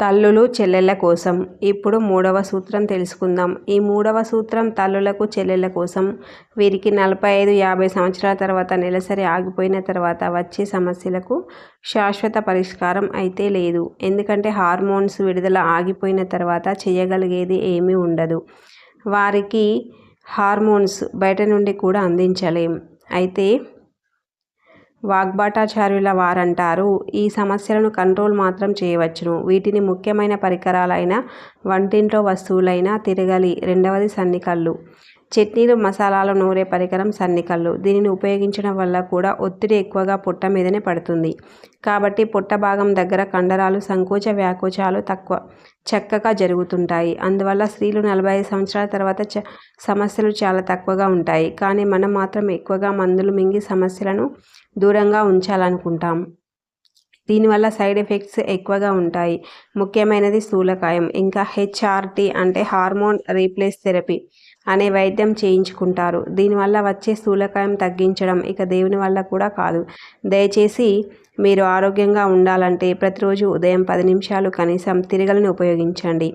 తల్లులు చెల్లెళ్ళ కోసం. ఇప్పుడు మూడవ సూత్రం తెలుసుకుందాం. ఈ మూడవ సూత్రం తల్లులకు చెల్లెళ్ళ కోసం. వీరికి నలభై ఐదు యాభై సంవత్సరాల తర్వాత నెలసరి ఆగిపోయిన తర్వాత వచ్చే సమస్యలకు శాశ్వత పరిష్కారం అయితే లేదు. ఎందుకంటే హార్మోన్స్ విడుదల ఆగిపోయిన తర్వాత చేయగలిగేది ఏమీ ఉండదు. వారికి హార్మోన్స్ బయట నుండి కూడా అందించలేం. అయితే వాగ్భటాచార్యుల వారంటారు. ఈ సమస్యలను కంట్రోల్ మాత్రం చేయవచ్చును. వీటిని ముఖ్యమైన పరికరాలైన వంటింట్లో వస్తువులైన తిరగలి. రెండవది సన్నికళ్ళు చట్నీలు మసాలాలు నూరే పరికరం సన్నికళ్ళు. దీనిని ఉపయోగించడం వల్ల కూడా ఒత్తిడి ఎక్కువగా పొట్ట మీదనే పడుతుంది. కాబట్టి పొట్ట భాగం దగ్గర కండరాలు సంకోచ వ్యాకోచాలు తక్కువ చక్కగా జరుగుతుంటాయి. అందువల్ల స్త్రీలు నలభై ఐదు సంవత్సరాల తర్వాత చ సమస్యలు చాలా తక్కువగా ఉంటాయి. కానీ మనం మాత్రం ఎక్కువగా మందులు మింగి సమస్యలను దూరంగా ఉంచాలనుకుంటాం. దీనివల్ల సైడ్ ఎఫెక్ట్స్ ఎక్కువగా ఉంటాయి. ముఖ్యమైనది స్థూలకాయం. ఇంకా హెచ్ఆర్టీ అంటే హార్మోన్ రీప్లేస్ థెరపీ. అనే వైద్యం చేయించుకుంటారు. దీనివల్ల వచ్చే స్థూలకాయం తగ్గించడం ఇక దేవుని వల్ల కూడా కాదు. దయచేసి మీరు ఆరోగ్యంగా ఉండాలంటే ప్రతిరోజు ఉదయం పది నిమిషాలు కనీసం తిరగలని ఉపయోగించండి.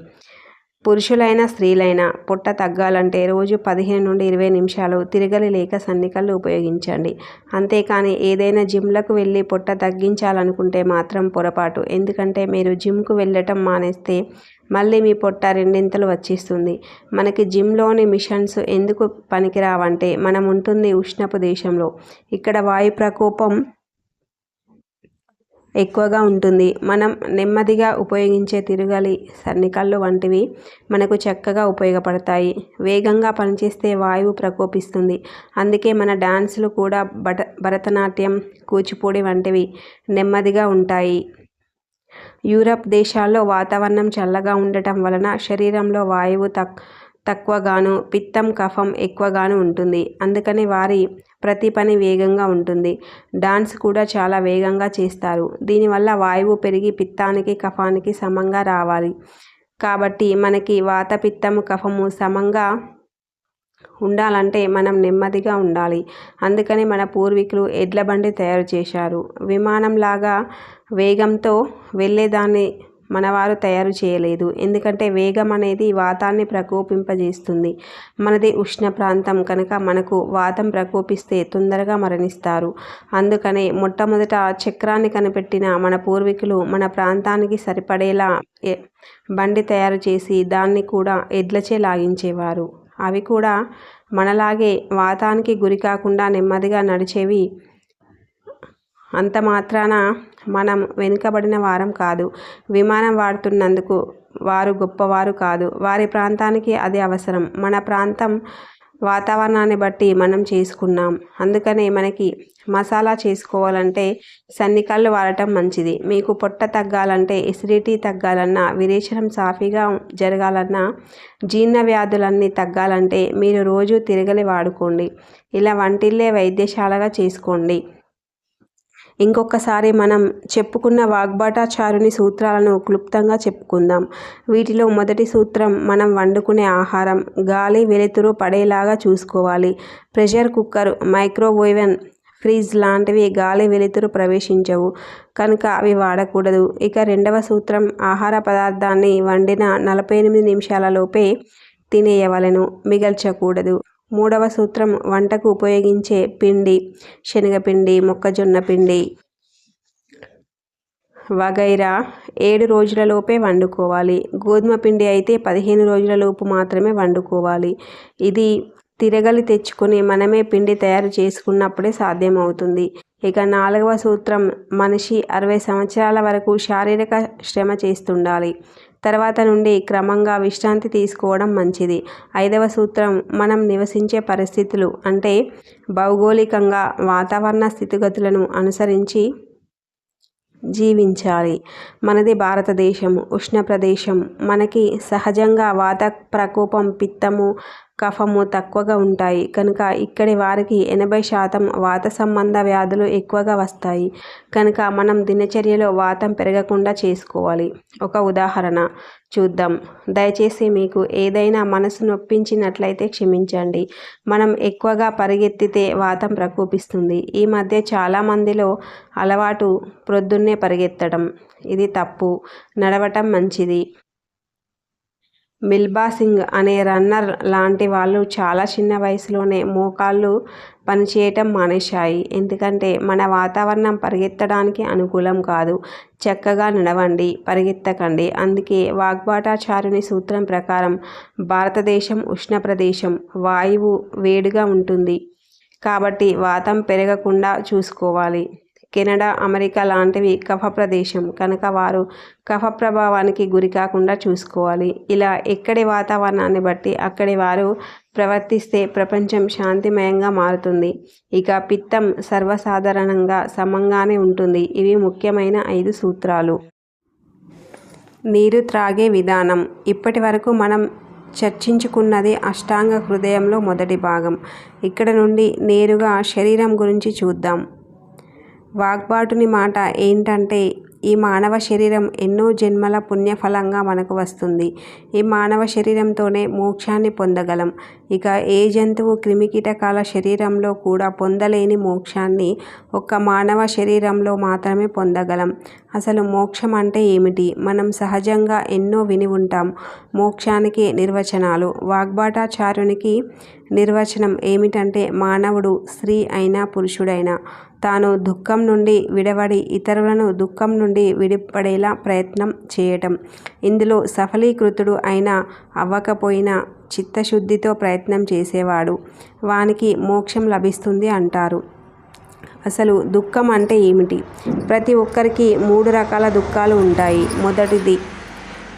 పురుషులైన స్త్రీలైన పొట్ట తగ్గాలంటే రోజు పదిహేను నుండి ఇరవై నిమిషాలు తిరగలి లేక సన్నికలు ఉపయోగించండి. అంతేకాని ఏదైనా జిమ్లకు వెళ్ళి పొట్ట తగ్గించాలనుకుంటే మాత్రం పొరపాటు. ఎందుకంటే మీరు జిమ్కు వెళ్ళటం మానేస్తే మళ్ళీ మీ పొట్ట రెండింతలు వచ్చేస్తుంది. మనకి జిమ్లోని మిషన్స్ ఎందుకు పనికిరావంటే మనం ఉంటుంది ఉష్ణపు దేశంలో. ఇక్కడ వాయు ప్రకోపం ఎక్కువగా ఉంటుంది. మనం నెమ్మదిగా ఉపయోగించే తిరుగలి సన్నికళ్ళు వంటివి మనకు చక్కగా ఉపయోగపడతాయి. వేగంగా పనిచేస్తే వాయువు ప్రకోపిస్తుంది. అందుకే మన డాన్సులు కూడా భట భరతనాట్యం కూచిపూడి వంటివి నెమ్మదిగా ఉంటాయి. యూరప్ దేశాల్లో వాతావరణం చల్లగా ఉండటం వలన శరీరంలో వాయువు తక్ తక్కువగాను పిత్తం కఫం ఎక్కువగాను ఉంటుంది. అందుకని వారి ప్రతి పని వేగంగా ఉంటుంది. డాన్స్ కూడా చాలా వేగంగా చేస్తారు. దీనివల్ల వాయువు పెరిగి పిత్తానికి కఫానికి సమంగా రావాలి. కాబట్టి మనకి వాత పిత్తము కఫము సమంగా ఉండాలంటే మనం నెమ్మదిగా ఉండాలి. అందుకని మన పూర్వీకులు ఎడ్ల బండి తయారు చేశారు. విమానంలాగా వేగంతో వెళ్ళేదాన్ని మనవారు తయారు చేయలేదు. ఎందుకంటే వేగం అనేది వాతాన్ని ప్రకోపింపజేస్తుంది. మనది ఉష్ణ ప్రాంతం కనుక మనకు వాతం ప్రకోపిస్తే తొందరగా మరణిస్తారు. అందుకనే మొట్టమొదట చక్రాన్ని కనిపెట్టిన మన పూర్వీకులు మన ప్రాంతానికి సరిపడేలా బండి తయారు చేసి దాన్ని కూడా ఎడ్లచే లాగించేవారు. అవి కూడా మనలాగే వాతానికి గురి కాకుండా నెమ్మదిగా నడిచేవి. అంత మాత్రాన మనం వెనుకబడిన వారం కాదు. విమానం వాడుతున్నందుకు వారు గొప్పవారు కాదు. వారి ప్రాంతానికి అది అవసరం. మన ప్రాంతం వాతావరణాన్ని బట్టి మనం చేసుకున్నాం. అందుకనే మనకి మసాలా చేసుకోవాలంటే సన్నికళ్ళు వాడటం మంచిది. మీకు పొట్ట తగ్గాలంటే ఎసిడిటీ తగ్గాలన్నా విరేచనం సాఫీగా జరగాలన్నా జీర్ణ వ్యాధులన్నీ తగ్గాలంటే మీరు రోజు తిరగలి వాడుకోండి. ఇలా వంటిల్లే వైద్యశాలగా చేసుకోండి. ఇంకొకసారి మనం చెప్పుకున్న వాగ్భటాచారుని సూత్రాలను క్లుప్తంగా చెప్పుకుందాం. వీటిలో మొదటి సూత్రం మనం వండుకునే ఆహారం. గాలి వెలుతురు పడేలాగా చూసుకోవాలి. ప్రెషర్ కుక్కర్ మైక్రోవేవెన్ ఫ్రిడ్జ్ లాంటివి గాలి వెలుతురు ప్రవేశించవు. కనుక అవి వాడకూడదు. ఇక రెండవ సూత్రం ఆహార పదార్థాన్ని వండిన నలభై ఎనిమిది నిమిషాలలోపే తినేయవలను. మిగల్చకూడదు. మూడవ సూత్రం వంటకు ఉపయోగించే పిండి శనగపిండి మొక్కజొన్న పిండి. వగైరా ఏడు రోజులలోపే వండుకోవాలి. గోధుమ పిండి అయితే పదిహేను రోజులలోపు మాత్రమే వండుకోవాలి. ఇది తిరగలి తెచ్చుకొని మనమే పిండి తయారు చేసుకున్నప్పుడే సాధ్యమవుతుంది. ఇక నాలుగవ సూత్రం మనిషి అరవై సంవత్సరాల వరకు శారీరక శ్రమ చేస్తుండాలి. తర్వాత నుండి క్రమంగా విశ్రాంతి తీసుకోవడం మంచిది. ఐదవ సూత్రం మనం నివసించే పరిస్థితులు అంటే భౌగోళికంగా వాతావరణ స్థితిగతులను అనుసరించి జీవించాలి. మనది భారతదేశం ఉష్ణ ప్రదేశం మనకి సహజంగా వాత ప్రకోపం పిత్తము కఫము తక్కువగా ఉంటాయి. కనుక ఇక్కడి వారికి ఎనభై శాతం వాత సంబంధ వ్యాధులు ఎక్కువగా వస్తాయి. కనుక మనం దినచర్యలో వాతం పెరగకుండా చేసుకోవాలి. ఒక ఉదాహరణ చూద్దాం. దయచేసి మీకు ఏదైనా మనసు నొప్పించినట్లయితే క్షమించండి. మనం ఎక్కువగా పరిగెత్తితే వాతం ప్రకోపిస్తుంది. ఈ మధ్య చాలామందిలో అలవాటు ప్రొద్దున్నే పరిగెత్తడం. ఇది తప్పు. నడవటం మంచిది. మిల్బా సింగ్ అనే రన్నర్ లాంటి వాళ్ళు చాలా చిన్న వయసులోనే మోకాళ్ళు పనిచేయటం మానేశాయి. ఎందుకంటే మన వాతావరణం పరిగెత్తడానికి అనుకూలం కాదు. చక్కగా నడవండి పరిగెత్తకండి. అందుకే వాగ్బాటాచారుని సూత్రం ప్రకారం భారతదేశం ఉష్ణ ప్రదేశం వాయువు వేడిగా ఉంటుంది. కాబట్టి వాతం పెరగకుండా చూసుకోవాలి. కెనడా అమెరికా లాంటివి కఫ ప్రదేశం. కనుక వారు కఫ ప్రభావానికి గురి కాకుండా చూసుకోవాలి. ఇలా ఎక్కడి వాతావరణాన్ని బట్టి అక్కడి వారు ప్రవర్తిస్తే ప్రపంచం శాంతిమయంగా మారుతుంది. ఇక పిత్తం సర్వసాధారణంగా సమంగానే ఉంటుంది. ఇవి ముఖ్యమైన ఐదు సూత్రాలు. నీరు త్రాగే విధానం. ఇప్పటి వరకు మనం చర్చించుకున్నది అష్టాంగ హృదయంలో మొదటి భాగం. ఇక్కడ నుండి నేరుగా శరీరం గురించి చూద్దాం. వాగ్బాటుని మాట ఏంటంటే ఈ మానవ శరీరం ఎన్నో జన్మల పుణ్యఫలంగా మనకు వస్తుంది. ఈ మానవ శరీరంతోనే మోక్షాన్ని పొందగలం. ఇక ఏ జంతువు క్రిమికీటకాల శరీరంలో కూడా పొందలేని మోక్షాన్ని ఒక్క మానవ శరీరంలో మాత్రమే పొందగలం. అసలు మోక్షం అంటే ఏమిటి? మనం సహజంగా ఎన్నో విని ఉంటాం. మోక్షానికి నిర్వచనాలు. వాగ్బాటాచార్యునికి నిర్వచనం ఏమిటంటే మానవుడు స్త్రీ అయినా పురుషుడైనా తాను దుఃఖం నుండి విడవడి ఇతరులను దుఃఖం నుండి విడిపడేలా ప్రయత్నం చేయటం. ఇందులో సఫలీకృతుడు అయినా అవ్వకపోయినా చిత్తశుద్ధితో ప్రయత్నం చేసేవాడు. వానికి మోక్షం లభిస్తుంది అంటారు. అసలు దుఃఖం అంటే ఏమిటి? ప్రతి ఒక్కరికి మూడు రకాల దుఃఖాలు ఉంటాయి. మొదటిది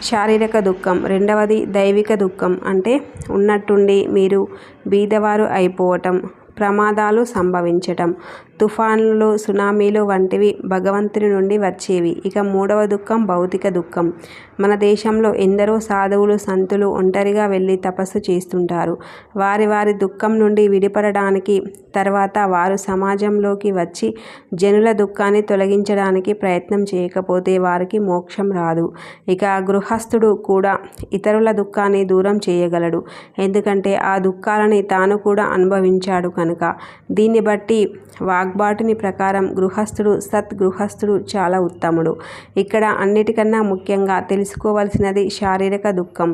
శారీరక దుఃఖం రెండవది దైవిక దుఃఖం అంటే ఉన్నట్టుండి మీరు బీదవారు అయిపోవటం. ప్రమాదాలు సంభవించటం. తుఫాన్లు సునామీలు వంటివి భగవంతుని నుండి వచ్చేవి. ఇక మూడవ దుఃఖం భౌతిక దుఃఖం. మన దేశంలో ఎందరో సాధువులు సంతులు ఒంటరిగా వెళ్ళి తపస్సు చేస్తుంటారు. వారి వారి దుఃఖం నుండి విడిపడడానికి తర్వాత వారు సమాజంలోకి వచ్చి జనుల దుఃఖాన్ని తొలగించడానికి ప్రయత్నం చేయకపోతే వారికి మోక్షం రాదు. ఇక గృహస్థుడు కూడా ఇతరుల దుఃఖాన్ని దూరం చేయగలడు. ఎందుకంటే ఆ దుఃఖాలని తాను కూడా అనుభవించాడు కనుక. దీన్ని బట్టి వాగ్బాటుని ప్రకారం గృహస్థుడు సత్ గృహస్థుడు చాలా ఉత్తముడు. ఇక్కడ అన్నిటికన్నా ముఖ్యంగా తెలుసుకోవలసినది శారీరక దుఃఖం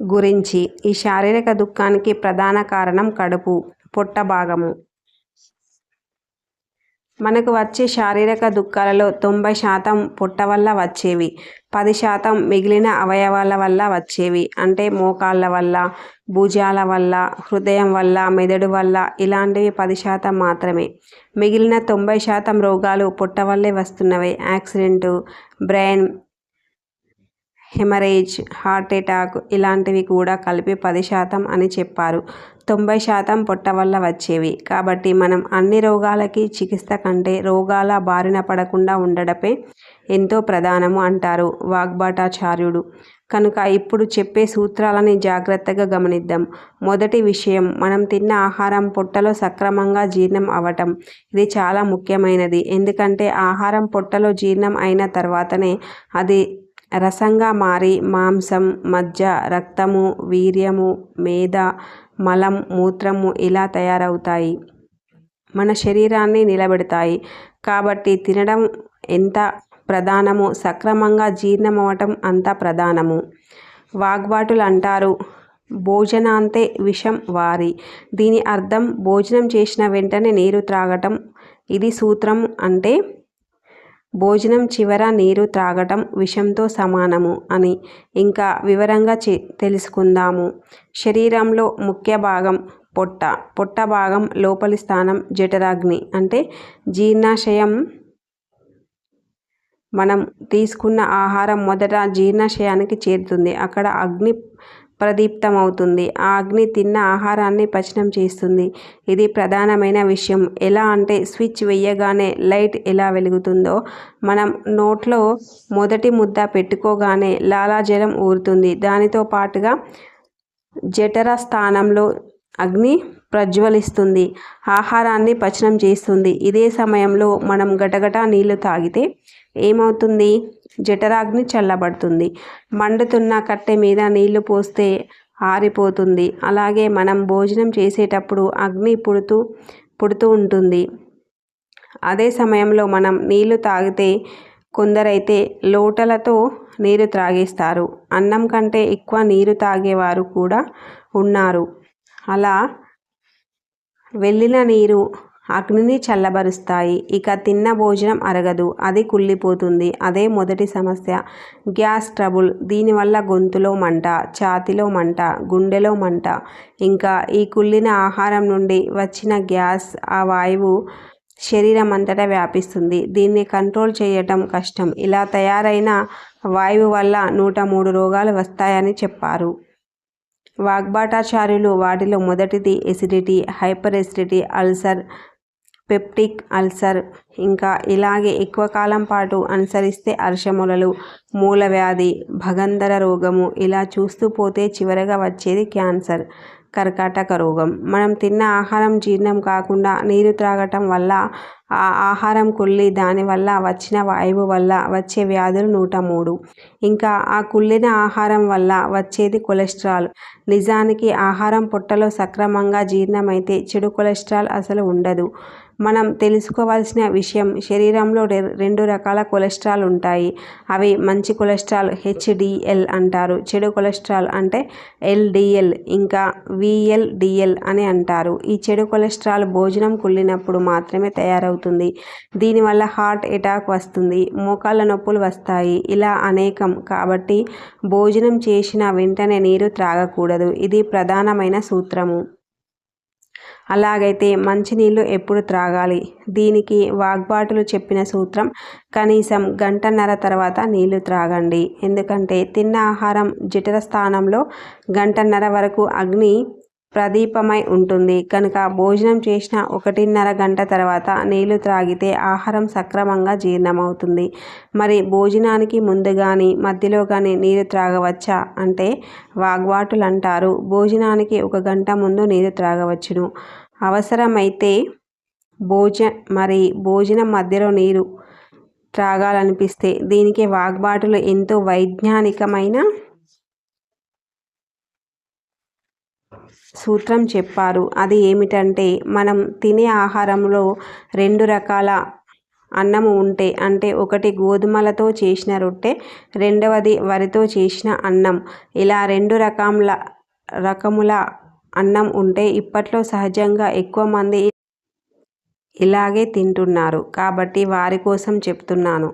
గురించి. ఈ శారీరక దుఃఖానికి ప్రధాన కారణం కడుపు పొట్ట భాగము. మనకు వచ్చే శారీరక దుఃఖాలలో తొంభై శాతం పుట్ట వల్ల వచ్చేవి. పది శాతం మిగిలిన అవయవాల వల్ల వచ్చేవి. అంటే మోకాళ్ళ వల్ల భుజాల వల్ల హృదయం వల్ల మెదడు వల్ల ఇలాంటివి పది శాతం మాత్రమే. మిగిలిన తొంభై శాతం రోగాలు పుట్ట వల్లే వస్తున్నవి. Accident brain haemorrhage heart attack ఇలాంటివి కూడా కలిపి పది శాతం అని చెప్పారు. తొంభై శాతం పొట్ట వల్ల వచ్చేవి. కాబట్టి మనం అన్ని రోగాలకి చికిత్స కంటే రోగాల బారిన పడకుండా ఉండడమే ఎంతో ప్రధానము అంటారు వాగ్భటాచార్యుడు. కనుక ఇప్పుడు చెప్పే సూత్రాలని జాగ్రత్తగా గమనిద్దాం. మొదటి విషయం మనం తిన్న ఆహారం పొట్టలో సక్రమంగా జీర్ణం అవటం. ఇది చాలా ముఖ్యమైనది. ఎందుకంటే ఆహారం పొట్టలో జీర్ణం అయిన తర్వాతనే అది రసంగా మారి మాంసం మజ్జ రక్తము వీర్యము మేద మలం మూత్రము ఇలా తయారవుతాయి. మన శరీరాన్ని నిలబెడతాయి. కాబట్టి తినడం ఎంత ప్రధానము. సక్రమంగా జీర్ణమవటం అంత ప్రధానము. వాగ్బాటులు అంటారు భోజనాంతే విషం వారి. దీని అర్థం భోజనం చేసిన వెంటనే నీరు త్రాగటం. ఇది సూత్రం అంటే భోజనం చివర నీరు త్రాగటం విషంతో సమానము అని. ఇంకా వివరంగా చె తెలుసుకుందాము. శరీరంలో ముఖ్య భాగం పొట్ట. పొట్ట భాగం లోపలి స్థానం జఠరాగ్ని అంటే జీర్ణాశయం మనం తీసుకున్న ఆహారం మొదట జీర్ణాశయానికి చేరుతుంది. అక్కడ అగ్ని ప్రదీప్తమవుతుంది. ఆ అగ్ని తిన్న ఆహారాన్ని పచనం చేస్తుంది. ఇది ప్రధానమైన విషయం. ఎలా అంటే స్విచ్ వేయగానే లైట్ ఎలా వెలుగుతుందో మనం నోట్లో మొదటి ముద్ద పెట్టుకోగానే లాలాజలం ఊరుతుంది. దానితో పాటుగా జఠర స్థానంలో అగ్ని ప్రజ్వలిస్తుంది. ఆహారాన్ని పచనం చేస్తుంది. ఇదే సమయంలో మనం గటగట నీళ్ళు తాగితే ఏమవుతుంది? జఠరాగ్ని చల్లబడుతుంది. మండుతున్న కట్టె మీద నీళ్ళు పోస్తే ఆరిపోతుంది. అలాగే మనం భోజనం చేసేటప్పుడు అగ్ని పుడుతూ పుడుతూ ఉంటుంది. అదే సమయంలో మనం నీళ్ళు తాగితే కొందరైతే లోటలతో నీరు త్రాగేస్తారు. అన్నం కంటే ఎక్కువ నీరు తాగేవారు కూడా ఉన్నారు. అలా వెళ్ళిన నీరు అగ్నిని చల్లబరుస్తాయి. ఇక తిన్న భోజనం అరగదు. అది కుళ్ళిపోతుంది. అదే మొదటి సమస్య. Gas trouble. దీనివల్ల గొంతులో మంట ఛాతిలో మంట గుండెలో మంట. ఇంకా ఈ కుళ్ళిన ఆహారం నుండి వచ్చిన గ్యాస్ ఆ వాయువు శరీరం అంతటా వ్యాపిస్తుంది. దీన్ని కంట్రోల్ చేయటం కష్టం. ఇలా తయారైన వాయువు వల్ల నూట మూడు రోగాలు వస్తాయని చెప్పారు. వాగ్బాటాచార్యులు వాటిలో మొదటిది acidity hyper acidity ulcer peptic ulcer. ఇంకా ఇలాగే ఎక్కువ కాలం పాటు అనుసరిస్తే అర్షములలు మూలవ్యాధి భగంధర రోగము ఇలా చూస్తూ పోతే చివరగా వచ్చేది క్యాన్సర్ కర్కాటక రోగం. మనం తిన్న ఆహారం జీర్ణం కాకుండా నీరు త్రాగటం వల్ల ఆ ఆహారం కుళ్ళి దానివల్ల వచ్చిన వాయువు వల్ల వచ్చే వ్యాధులు నూట మూడు. ఇంకా ఆ కుళ్ళిన ఆహారం వల్ల వచ్చేది కొలెస్ట్రాల్. నిజానికి ఆహారం పొట్టలో సక్రమంగా జీర్ణమైతే చెడు కొలెస్ట్రాల్ అసలు ఉండదు. మనం తెలుసుకోవాల్సిన విషయం శరీరంలో రెండు రకాల కొలెస్ట్రాల్ ఉంటాయి. అవి మంచి కొలెస్ట్రాల్ హెచ్డిఎల్ అంటారు. చెడు కొలెస్ట్రాల్ అంటే ఎల్డిఎల్ ఇంకా విఎల్డిఎల్ అని అంటారు. ఈ చెడు కొలెస్ట్రాల్ భోజనం కుళ్ళినప్పుడు మాత్రమే తయారవుతుంది. దీనివల్ల హార్ట్ అటాక్ వస్తుంది మోకాళ్ళ నొప్పులు వస్తాయి ఇలా అనేకం. కాబట్టి భోజనం చేసిన వెంటనే నీరు త్రాగకూడదు. ఇది ప్రధానమైన సూత్రము. అలాగైతే మంచినీళ్ళు ఎప్పుడు త్రాగాలి. దీనికి వాగ్బాటులు చెప్పిన సూత్రం కనీసం గంటన్నర తర్వాత నీళ్ళు త్రాగండి. ఎందుకంటే తిన్న ఆహారం జఠర స్థానంలో గంటన్నర వరకు అగ్ని ప్రదీపమై ఉంటుంది. కనుక భోజనం చేసిన ఒకటిన్నర గంట తర్వాత నీళ్ళు త్రాగితే ఆహారం సక్రమంగా జీర్ణమవుతుంది. మరి భోజనానికి ముందు కానీ మధ్యలో కానీ నీరు త్రాగవచ్చా? అంటే వాగ్వాటులు అంటారు భోజనానికి ఒక గంట ముందు నీరు త్రాగవచ్చును. అవసరమైతే భోజ మరి భోజనం మధ్యలో నీరు త్రాగాలనిపిస్తే దీనికి వాగ్బాటులు ఎంతో వైజ్ఞానికమైన సూత్రం చెప్పారు. అది ఏమిటంటే మనం తినే ఆహారంలో రెండు రకాల అన్నము ఉంటే అంటే ఒకటి గోధుమలతో చేసిన రొట్టె రెండవది వరితో చేసిన అన్నం. ఇలా రెండు రకముల రకముల అన్నం ఉంటే ఇప్పట్లో సహజంగా ఎక్కువ మంది ఇలాగే తింటున్నారు. కాబట్టి వారి కోసం చెప్తున్నాను.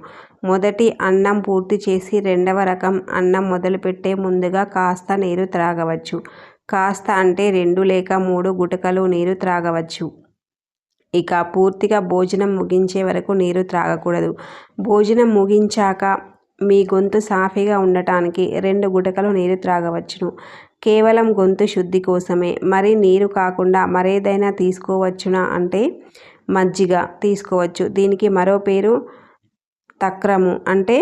మొదటి అన్నం పూర్తి చేసి రెండవ రకం అన్నం మొదలుపెట్టే ముందుగా కాస్త నీరు త్రాగవచ్చు. కాస్త అంటే రెండు లేక మూడు గుటకలు నీరు త్రాగవచ్చు. ఇక పూర్తిగా భోజనం ముగించే వరకు నీరు త్రాగకూడదు. భోజనం ముగించాక మీ గొంతు సాఫీగా ఉండటానికి రెండు గుటకలు నీరు త్రాగవచ్చును. కేవలం గొంతు శుద్ధి కోసమే. మరి నీరు కాకుండా మరేదైనా తీసుకోవచ్చునా అంటే మజ్జిగ తీసుకోవచ్చు. దీనికి మరో పేరు తక్రము. అంటే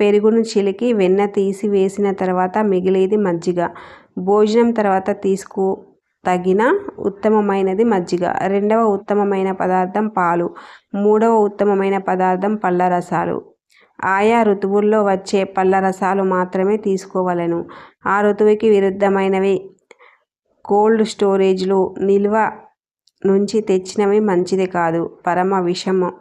పెరుగును చిలికి వెన్న తీసి వేసిన తర్వాత మిగిలేది మజ్జిగ. భోజనం తర్వాత తీసుకో తగిన ఉత్తమమైనది మజ్జిగ. రెండవ ఉత్తమమైన పదార్థం పాలు. మూడవ ఉత్తమమైన పదార్థం పళ్ళ రసాలు ఆయా ఋతువుల్లో వచ్చే పళ్ళ రసాలు మాత్రమే తీసుకోవలను. ఆ ఋతువుకి విరుద్ధమైనవి కోల్డ్ స్టోరేజ్లో నిల్వ నుంచి తెచ్చినవి మంచిది కాదు. పరమ విషము.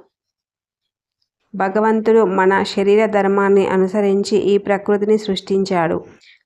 భగవంతుడు మన శరీర ధర్మాన్ని అనుసరించి ఈ ప్రకృతిని సృష్టించాడు.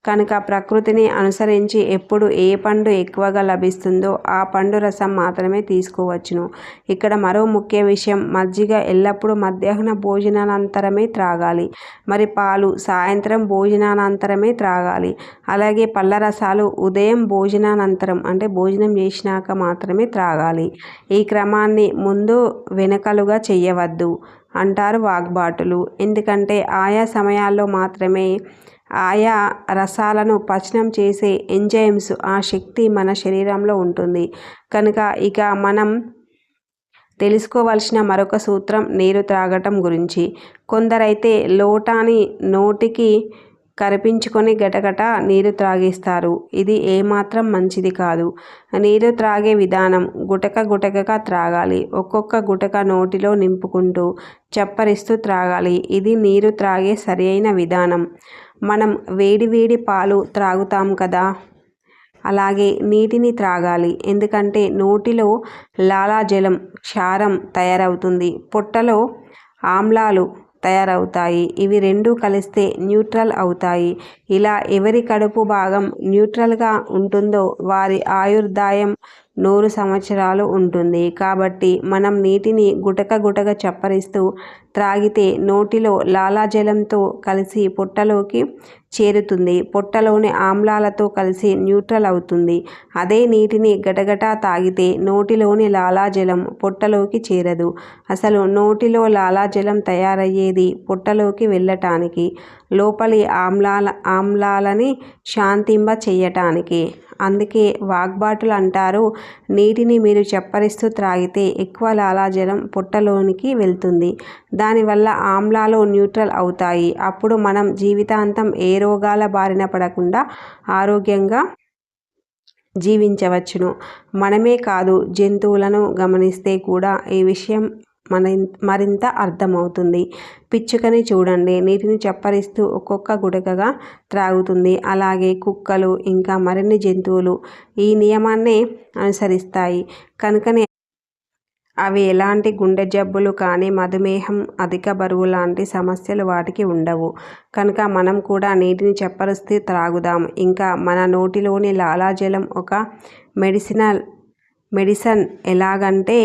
కనుక ప్రకృతిని అనుసరించి ఎప్పుడు ఏ పండు ఎక్కువగా లభిస్తుందో ఆ పండు రసం మాత్రమే తీసుకోవచ్చును. ఇక్కడ మరో ముఖ్య విషయం మజ్జిగ ఎల్లప్పుడూ మధ్యాహ్న భోజనానంతరమే త్రాగాలి. మరి పాలు సాయంత్రం భోజనానంతరమే త్రాగాలి. అలాగే పళ్ళ రసాలు ఉదయం భోజనానంతరం అంటే భోజనం చేసినాక మాత్రమే త్రాగాలి. ఈ క్రమాన్ని ముందు వెనకలుగా చేయవద్దు అంటారు వాగ్బాటులు. ఎందుకంటే ఆయా సమయాల్లో మాత్రమే ఆయా రసాలను పచనం చేసే ఎంజైమ్స్ ఆ శక్తి మన శరీరంలో ఉంటుంది. కనుక ఇక మనం తెలుసుకోవాల్సిన మరొక సూత్రం నీరు త్రాగటం గురించి. కొందరైతే లోటాని నోటికి కరిపించుకొని గటగట నీరు త్రాగిస్తారు. ఇది ఏమాత్రం మంచిది కాదు. నీరు త్రాగే విధానం గుటక గుటకగా త్రాగాలి. ఒక్కొక్క గుటక నోటిలో నింపుకుంటూ చప్పరిస్తూ త్రాగాలి. ఇది నీరు త్రాగే సరైన విధానం. మనం వేడి వేడి పాలు త్రాగుతాం కదా. అలాగే నీటిని త్రాగాలి. ఎందుకంటే నోటిలో లాలాజలం క్షారం తయారవుతుంది. పొట్టలో ఆమ్లాలు తయారవుతాయి. ఇవి రెండు కలిస్తే న్యూట్రల్ అవుతాయి. ఇలా ఎవరి కడుపు భాగం న్యూట్రల్గా ఉంటుందో వారి ఆయుర్దాయం నూరు సంవత్సరాలు ఉంటుంది. కాబట్టి మనం నీటిని గుటక గుటక చప్పరిస్తూ త్రాగితే నోటిలో లాలాజలంతో కలిసి పొట్టలోకి చేరుతుంది. పొట్టలోని ఆమ్లాలతో కలిసి న్యూట్రల్ అవుతుంది. అదే నీటిని గటగటా తాగితే నోటిలోని లాలాజలం పొట్టలోకి చేరదు. అసలు నోటిలో లాలాజలం తయారయ్యేది పొట్టలోకి వెళ్ళటానికి లోపలి ఆమ్లాల ఆమ్లాలని శాంతింప చేయటానికి అందుకే వాగ్బాటులు అంటారు. నీటిని మీరు చప్పరిస్తూ త్రాగితే ఎక్కువ లాలాజలం పొట్టలోనికి వెళ్తుంది. దానివల్ల ఆమ్లాలు న్యూట్రల్ అవుతాయి. అప్పుడు మనం జీవితాంతం ఏ రోగాల బారిన పడకుండా ఆరోగ్యంగా జీవించవచ్చును. మనమే కాదు జంతువులను గమనిస్తే కూడా ఈ విషయం మన మరింత అర్థమవుతుంది. పిచ్చుకని చూడండి. నీటిని చప్పరిస్తూ ఒక్కొక్క గుడకగా త్రాగుతుంది. అలాగే కుక్కలు ఇంకా మరిన్ని జంతువులు ఈ నియమాన్ని అనుసరిస్తాయి. కనుకనే అవి ఎలాంటి గుండె జబ్బులు కానీ మధుమేహం అధిక బరువు లాంటి సమస్యలు వాటికి ఉండవు. కనుక మనం కూడా నీటిని చెప్పరుస్తూ త్రాగుదాం. ఇంకా మన నోటిలోని లాలాజలం ఒక మెడిసినల్ మెడిసన్ ఎలాగంటే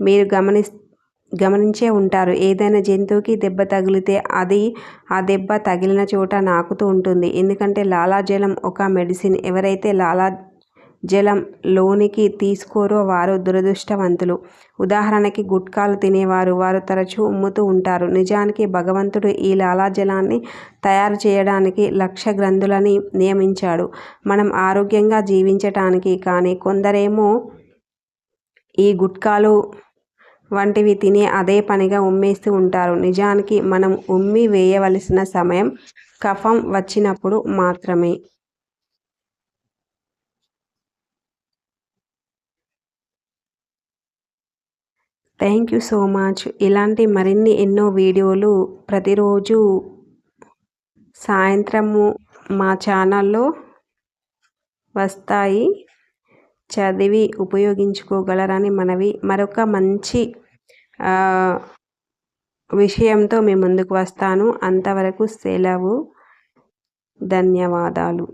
మీరు గమనిస్తే గమనించే ఉంటారు. ఏదైనా జంతువుకి దెబ్బ తగిలితే అది ఆ దెబ్బ తగిలిన చోట నాకుతూ ఉంటుంది. ఎందుకంటే లాలాజలం ఒక మెడిసిన్. ఎవరైతే లాలా జలం లోనికి తీసుకోరో వారు దురదృష్టవంతులు. ఉదాహరణకి గుట్కాలు తినేవారు. వారు తరచూ ఉమ్ముతూ ఉంటారు. నిజానికి భగవంతుడు ఈ లాలాజలాన్ని తయారు చేయడానికి లక్ష గ్రంథులని నియమించాడు. మనం ఆరోగ్యంగా జీవించటానికి కానీ కొందరేమో ఈ గుట్కాలు వంటివి తిని అదే పనిగా ఉమ్మేస్తూ ఉంటారు. నిజానికి మనం ఉమ్మి వేయవలసిన సమయం కఫం వచ్చినప్పుడు మాత్రమే. Thank you so much. ఇలాంటి మరిన్ని ఎన్నో వీడియోలు ప్రతిరోజు సాయంత్రము మా ఛానల్లో వస్తాయి. చదివి ఉపయోగించుకోగలరని మనవి. మరొక మంచి విషయంతో మీ ముందుకు వస్తాను. అంతవరకు సెలవు. ధన్యవాదాలు.